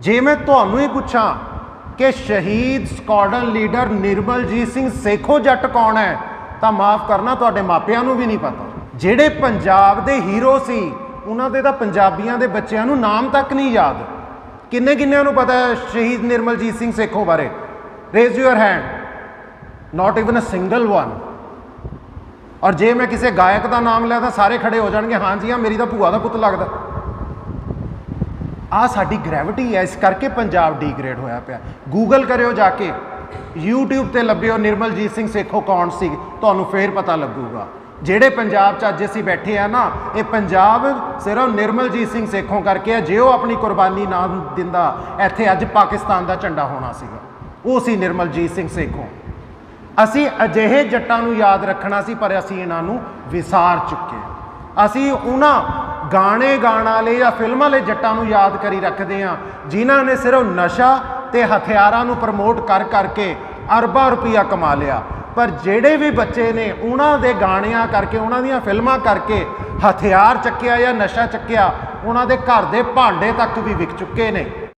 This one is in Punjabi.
ਜੇ, ਮੈਂ ਤੁਹਾਨੂੰ ਹੀ ਪੁੱਛਾਂ ਕਿ ਸ਼ਹੀਦ ਸਕਾਡਨ ਲੀਡਰ ਨਿਰਮਲਜੀਤ ਸਿੰਘ ਸੇਖੋ ਜੱਟ ਕੌਣ ਹੈ? ਤਾਂ ਮਾਫ ਕਰਨਾ, ਤੁਹਾਡੇ ਮਾਪਿਆਂ ਨੂੰ ਵੀ ਨਹੀਂ ਪਤਾ। ਜਿਹੜੇ ਪੰਜਾਬ ਦੇ ਹੀਰੋ ਸੀ, ਉਹਨਾਂ ਦੇ ਤਾਂ ਪੰਜਾਬੀਆਂ ਦੇ ਬੱਚਿਆਂ ਨੂੰ ਨਾਮ ਤੱਕ ਨਹੀਂ ਯਾਦ। ਕਿੰਨੇ ਕਿੰਨਿਆਂ ਨੂੰ ਪਤਾ ਹੈ ਸ਼ਹੀਦ ਨਿਰਮਲਜੀਤ ਸਿੰਘ ਸੇਖੋ ਬਾਰੇ? Raise your hand not even a single one ਔਰ ਜੇ ਮੈਂ ਕਿਸੇ ਗਾਇਕ ਦਾ ਨਾਮ ਲਿਆ ਤਾਂ ਸਾਰੇ ਖੜੇ ਹੋ ਜਾਣਗੇ, ਹਾਂ ਜੀ, ਹਾਂ, ਮੇਰੀ ਤਾਂ ਭੂਆ ਦਾ ਪੁੱਤ ਲੱਗਦਾ। ਆ ਸਾਡੀ ਗ੍ਰੈਵਿਟੀ ਹੈ, ਇਸ ਕਰਕੇ ਪੰਜਾਬ ਡੀਗ੍ਰੇਡ ਹੋਇਆ ਪਿਆ। ਗੂਗਲ ਕਰਿਓ ਜਾ ਕੇ, YouTube ਤੇ ਲੱਭਿਓ ਨਿਰਮਲਜੀਤ ਸਿੰਘ ਸੇਖੋ ਕੌਣ ਸੀ, ਤੁਹਾਨੂੰ ਫੇਰ ਪਤਾ ਲੱਗੂਗਾ। ਜਿਹੜੇ ਪੰਜਾਬ 'ਚ ਅੱਜ ਅਸੀਂ ਬੈਠੇ ਆ ਨਾ, ਇਹ ਪੰਜਾਬ ਸਿਰਫ ਨਿਰਮਲਜੀਤ ਸਿੰਘ ਸੇਖੋਂ ਕਰਕੇ ਹੈ ਜੇ ਉਹ ਆਪਣੀ ਕੁਰਬਾਨੀ ਨਾ ਦਿੰਦਾ, ਇੱਥੇ ਅੱਜ ਪਾਕਿਸਤਾਨ ਦਾ ਝੰਡਾ ਹੋਣਾ ਸੀਗਾ। ਉਹ ਸੀ ਨਿਰਮਲਜੀਤ ਸਿੰਘ ਸੇਖੋਂ। ਅਸੀਂ ਅਜਿਹੇ ਜੱਟਾਂ ਨੂੰ ਯਾਦ ਰੱਖਣਾ ਸੀ, ਪਰ ਅਸੀਂ ਇਹਨਾਂ ਨੂੰ ਵਿਸਾਰ ਚੁੱਕੇ। ਅਸੀਂ ਉਹਨਾਂ ਗਾਣੇ ਗਾਣ ਵਾਲੇ ਜਾਂ ਫਿਲਮਾਂ ਵਾਲੇ ਜੱਟਾਂ ਨੂੰ ਯਾਦ ਕਰੀ ਰੱਖਦੇ ਹਾਂ, ਜਿਨ੍ਹਾਂ ਨੇ ਸਿਰਫ ਨਸ਼ਾ ਤੇ ਹਥਿਆਰਾਂ ਨੂੰ ਪ੍ਰਮੋਟ ਕਰ ਕਰਕੇ ਅਰਬਾਂ ਰੁਪਈਆ ਕਮਾ ਲਿਆ। ਪਰ ਜਿਹੜੇ ਵੀ ਬੱਚੇ ਨੇ, ਉਹਨਾਂ ਦੇ ਗਾਣਿਆਂ ਕਰਕੇ, ਉਹਨਾਂ ਦੀਆਂ ਫਿਲਮਾਂ ਕਰਕੇ ਹਥਿਆਰ ਚੱਕਿਆ ਜਾਂ ਨਸ਼ਾ ਚੱਕਿਆ, ਉਹਨਾਂ ਦੇ ਘਰ ਦੇ ਭਾਂਡੇ ਤੱਕ ਵੀ ਵਿਕ ਚੁੱਕੇ ਨੇ।